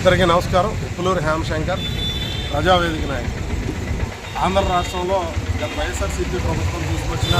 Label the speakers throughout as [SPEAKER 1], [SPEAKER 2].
[SPEAKER 1] అందరికీ నమస్కారం. ఉప్పులూరు హేమశంకర్ ప్రజావేదిక నాయకుడు. ఆంధ్ర రాష్ట్రంలో గత వైఎస్ఆర్సీపీ ప్రభుత్వం తీసుకొచ్చిన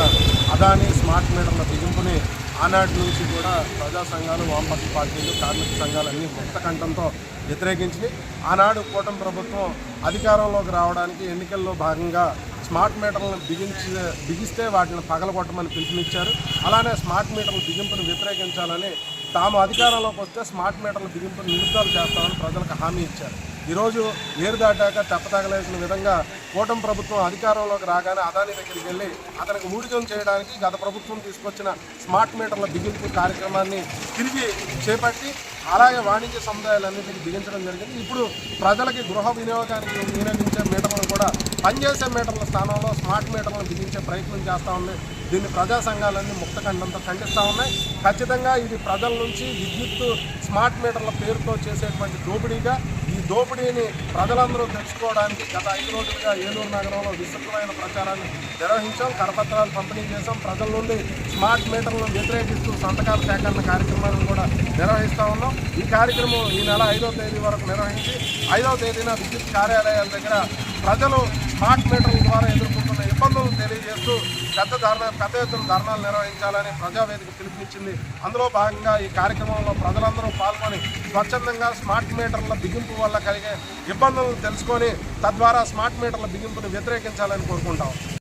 [SPEAKER 1] అదాని స్మార్ట్ మీటర్ల బిగింపుని ఆనాటి నుంచి కూడా ప్రజా సంఘాలు వామపక్ష పార్టీలు కార్మిక సంఘాలన్నీ ముక్త కంఠంతో వ్యతిరేకించినాయి ఆనాడు కూటమి ప్రభుత్వం అధికారంలోకి రావడానికి ఎన్నికల్లో భాగంగా స్మార్ట్ మీటర్లను బిగించి బిగిస్తే వాటిని పగలగొట్టమని పిలుపునిచ్చారు. అలానే స్మార్ట్ మీటర్ల బిగింపును వ్యతిరేకించాలని తాము అధికారంలోకి వస్తే స్మార్ట్ మీటర్ల బిగింపు నిలుపుదల చేస్తామని ప్రజలకు హామీ ఇచ్చారు. ఈరోజు ఏరు దాటాక తెప్పతగలేసిన విధంగా కూటమి ప్రభుత్వం అధికారంలోకి రాగానే అదాని దగ్గరికి వెళ్ళి అతనికి ఊడిజం చేయడానికి గత ప్రభుత్వం తీసుకొచ్చిన స్మార్ట్ మీటర్ల బిగింపు కార్యక్రమాన్ని తిరిగి చేపట్టి అలాగే వాణిజ్య సముదాయాలన్నింటికి బిగించడం జరిగింది. ఇప్పుడు ప్రజలకి గృహ వినియోగానికి వినియోగించే మీటర్లను కూడా పనిచేసే మీటర్ల స్థానంలో స్మార్ట్ మీటర్లను బిగించే ప్రయత్నం చేస్తామని దీన్ని ప్రజా సంఘాలన్నీ ముక్తఖండంతో ఖండిస్తూ ఉన్నాయి. ఖచ్చితంగా ఇది ప్రజల నుంచి విద్యుత్ స్మార్ట్ మీటర్ల పేరుతో చేసేటువంటి దోపిడీగా ఈ దోపిడీని ప్రజలందరూ తెచ్చుకోవడానికి గత ఐదు రోజులుగా ఏలూరు నగరంలో విస్తృతమైన ప్రచారాన్ని నిర్వహించాం. కరపత్రాలు పంపిణీ చేశాం. ప్రజల నుండి స్మార్ట్ మీటర్లను వ్యతిరేకిస్తూ సంతకాల సేకరణ కార్యక్రమాలను కూడా నిర్వహిస్తూ ఉన్నాం. ఈ కార్యక్రమం ఈ నెల ఐదవ తేదీ వరకు నిర్వహించి ఐదవ తేదీన విద్యుత్ కార్యాలయాల దగ్గర ప్రజలు స్మార్ట్ మీటర్ల ద్వారా ఎదుర్కొంటున్న ఇబ్బందులను తెలియజేస్తూ పెద్ద ధర్నా పెద్ద ఎత్తున ధర్నాలు నిర్వహించాలని ప్రజావేదిక పిలుపునిచ్చింది. అందులో భాగంగా ఈ కార్యక్రమంలో ప్రజలందరూ పాల్గొని స్వచ్ఛందంగా స్మార్ట్ మీటర్ల బిగింపు వల్ల కలిగే ఇబ్బందులను తెలుసుకొని తద్వారా స్మార్ట్ మీటర్ల బిగింపును వ్యతిరేకించాలని కోరుకుంటాం.